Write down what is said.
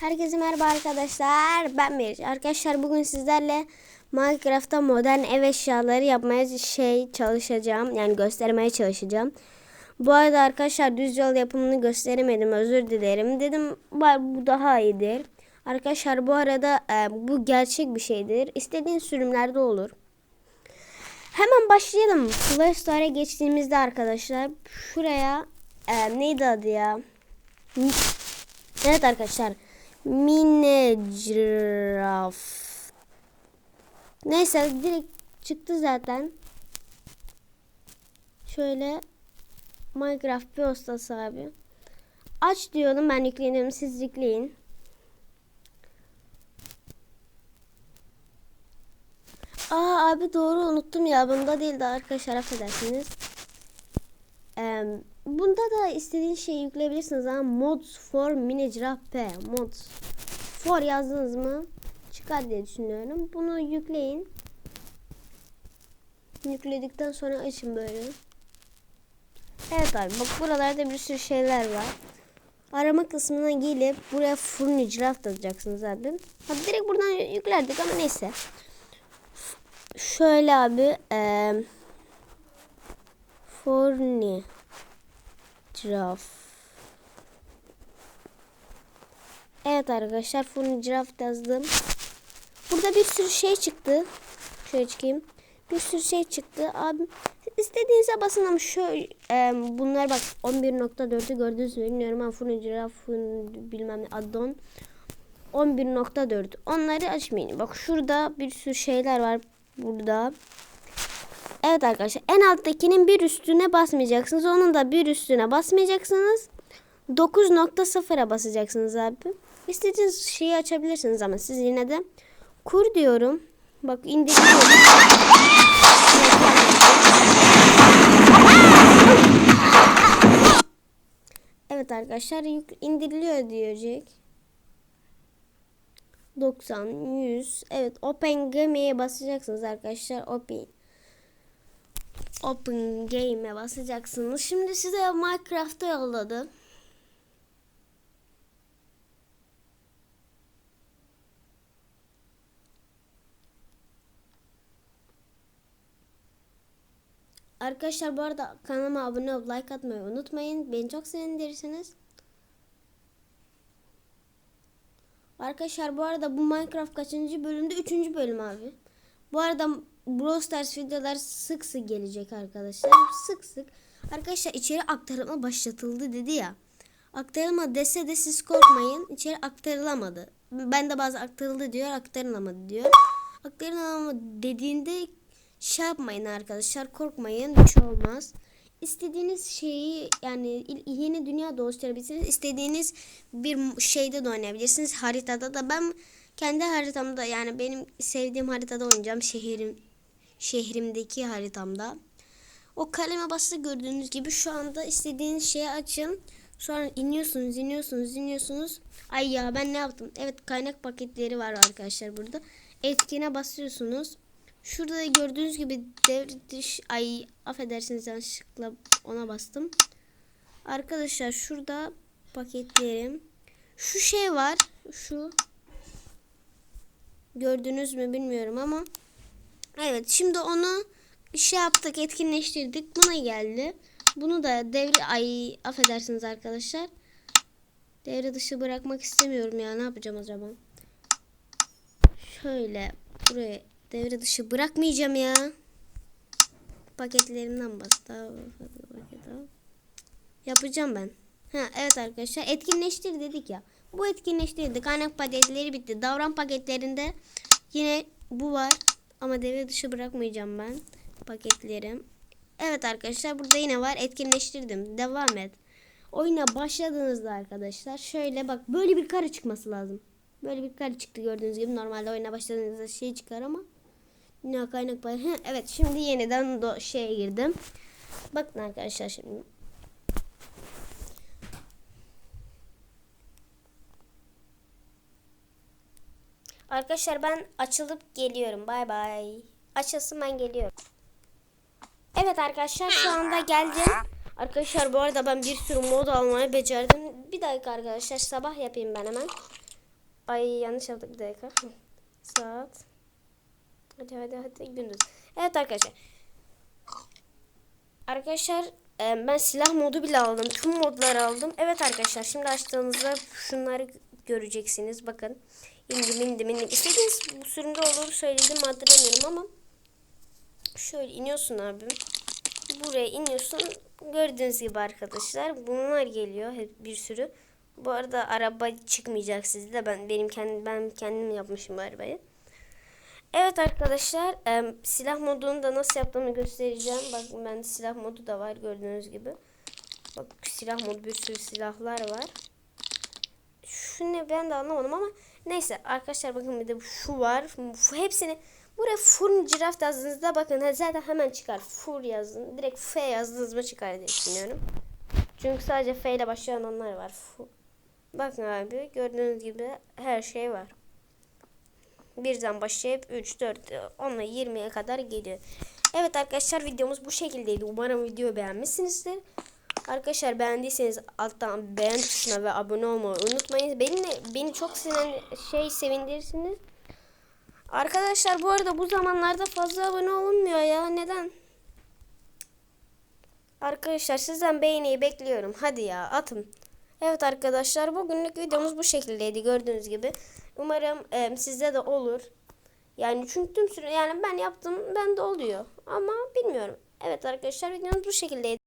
Herkese merhaba arkadaşlar. Ben Meriç. Arkadaşlar bugün sizlerle Minecraft'ta modern ev eşyaları yapmaya şey çalışacağım. Yani göstermeye çalışacağım. Bu arada arkadaşlar düz yol yapımını gösteremedim. Özür dilerim. Dedim "Var, bu daha iyidir. Arkadaşlar bu arada e, bu gerçek bir şeydir. İstediğin sürümlerde olur. Hemen başlayalım. Play Store'a geçtiğimizde arkadaşlar şuraya e, neydi adı ya? Evet arkadaşlar. Minecraft. Neyse direkt çıktı zaten. Şöyle Minecraft bir ustası abi. Aç diyorum ben yükleniyorum siz yükleyin. Aa abi doğru unuttum ya bunda değil de arkadaşlar affedersiniz. Ee, bunda da istediğin şeyi yükleyebilirsiniz ama mods for Minecraft P mods for yazdınız mı çıkar diye düşünüyorum. Bunu yükleyin. Yükledikten sonra açın böyle. Evet abi bak buralarda bir sürü şeyler var. Arama kısmına gelip buraya Furniture yazacaksınız abi. Ha, direkt buradan yüklerdik ama neyse. Şöyle abi eee Forni Giraf. Evet arkadaşlar Forni Giraf yazdım. Burada bir sürü şey çıktı. Şöyle çıkayım. Bir sürü şey çıktı. Abi istediğinize basın ama şöyle e, bunlar bak 11.4'ü gördünüz mü bilmiyorum ama Forni Giraf'ın bilmem ne addon 11.4 onları açmayın. Bak şurada bir sürü şeyler var burada. Evet arkadaşlar en alttakinin bir üstüne basmayacaksınız. Onun da bir üstüne basmayacaksınız. 9.0'a basacaksınız abi. İstediğiniz şeyi açabilirsiniz ama siz yine de kur diyorum. Bak indiriyorum. Evet arkadaşlar indiriliyor diyecek. 90, 100. Evet Open Game'e basacaksınız arkadaşlar. Open. Open Game'e basacaksınız. Şimdi size Minecraft'ta yolladı. Arkadaşlar bu arada kanalıma abone olup like atmayı unutmayın. Beni çok sevindirirsiniz. Arkadaşlar bu arada bu Minecraft kaçıncı bölümde? Üçüncü bölüm abi. Bu arada Brawl Stars videolar sık sık gelecek arkadaşlar. Sık sık. Arkadaşlar içeri aktarılma başlatıldı dedi ya. Aktarılma dese de siz korkmayın. İçeri aktarılamadı. Ben de bazı aktarıldı diyor aktarılamadı diyor. Aktarılamadı dediğinde şey yapmayın arkadaşlar korkmayın bir şey olmaz. İstediğiniz şeyi yani yeni dünyada oluşturabilirsiniz. İstediğiniz bir şeyde de oynayabilirsiniz. Haritada da ben kendi haritamda yani benim sevdiğim haritada oynayacağım. Şehrim şehrimdeki haritamda. O kaleme bastı gördüğünüz gibi şu anda istediğiniz şeyi açın. Sonra iniyorsunuz, iniyorsunuz, iniyorsunuz. Ay ya ben ne yaptım? Evet kaynak paketleri var arkadaşlar burada. Etkine basıyorsunuz. Şurada gördüğünüz gibi devriş ay affedersiniz yanlışlıkla ona bastım. Arkadaşlar şurada paketlerim. Şu şey var. Şu gördünüz mü bilmiyorum ama evet şimdi onu şey yaptık etkinleştirdik buna geldi. Bunu da devre ay affedersiniz arkadaşlar. Devre dışı bırakmak istemiyorum ya ne yapacağım acaba? Şöyle buraya devre dışı bırakmayacağım ya. Paketlerimden bastı. Yapacağım ben. Ha evet arkadaşlar etkinleştir dedik ya. Bu etkinleştirdik. Kaynak paketleri bitti. Davran paketlerinde yine bu var. Ama devre dışı bırakmayacağım ben paketlerim. Evet arkadaşlar burada yine var. Etkinleştirdim. Devam et. Oyuna başladığınızda arkadaşlar şöyle bak böyle bir kare çıkması lazım. Böyle bir kare çıktı gördüğünüz gibi. Normalde oyuna başladığınızda şey çıkar ama ne kaynak payı. Evet şimdi yeniden do şeye girdim. Bakın arkadaşlar şimdi. Arkadaşlar ben açılıp geliyorum. Bay bay. Açılsın ben geliyorum. Evet arkadaşlar şu anda geldim. Arkadaşlar bu arada ben bir sürü mod almayı becerdim. Bir dakika arkadaşlar sabah yapayım ben hemen. Ay yanlış yaptık bir dakika. Saat. Hadi hadi hadi gündüz. Evet arkadaşlar. Arkadaşlar e, ben silah modu bile aldım. Tüm modları aldım. Evet arkadaşlar şimdi açtığınızda şunları göreceksiniz. Bakın. İndim indim indim. İstediğiniz bu sürümde olur söyledim hatırlamıyorum ama şöyle iniyorsun abi. Buraya iniyorsun. Gördüğünüz gibi arkadaşlar bunlar geliyor hep bir sürü. Bu arada araba çıkmayacak sizde. Ben benim kendim ben kendim yapmışım bu arabayı. Evet arkadaşlar em, silah modunu da nasıl yaptığımı göstereceğim. Bakın bende silah modu da var gördüğünüz gibi. Bak silah modu bir sürü silahlar var. Şu ne ben de anlamadım ama neyse arkadaşlar bakın bir de şu var. Hepsini buraya furn giraffe yazdığınızda bakın zaten hemen çıkar. Fur yazın. Direkt F yazdığınız mı çıkar diye düşünüyorum. Çünkü sadece F ile başlayan onlar var. Fu- Bakın abi gördüğünüz gibi her şey var. Birden başlayıp 3, 4, 10'la 20'ye kadar geliyor. Evet arkadaşlar videomuz bu şekildeydi. Umarım videoyu beğenmişsinizdir. Arkadaşlar beğendiyseniz alttan beğen tuşuna ve abone olmayı unutmayın. Beni, beni çok sinen şey sevindirirsiniz. Arkadaşlar bu arada bu zamanlarda fazla abone olunmuyor ya. Neden? Arkadaşlar sizden beğeniyi bekliyorum. Hadi ya atın. Evet arkadaşlar bugünlük videomuz bu şekildeydi gördüğünüz gibi. Umarım e, sizde de olur. Yani çünkü tüm süre yani ben yaptım ben de oluyor. Ama bilmiyorum. Evet arkadaşlar videomuz bu şekildeydi.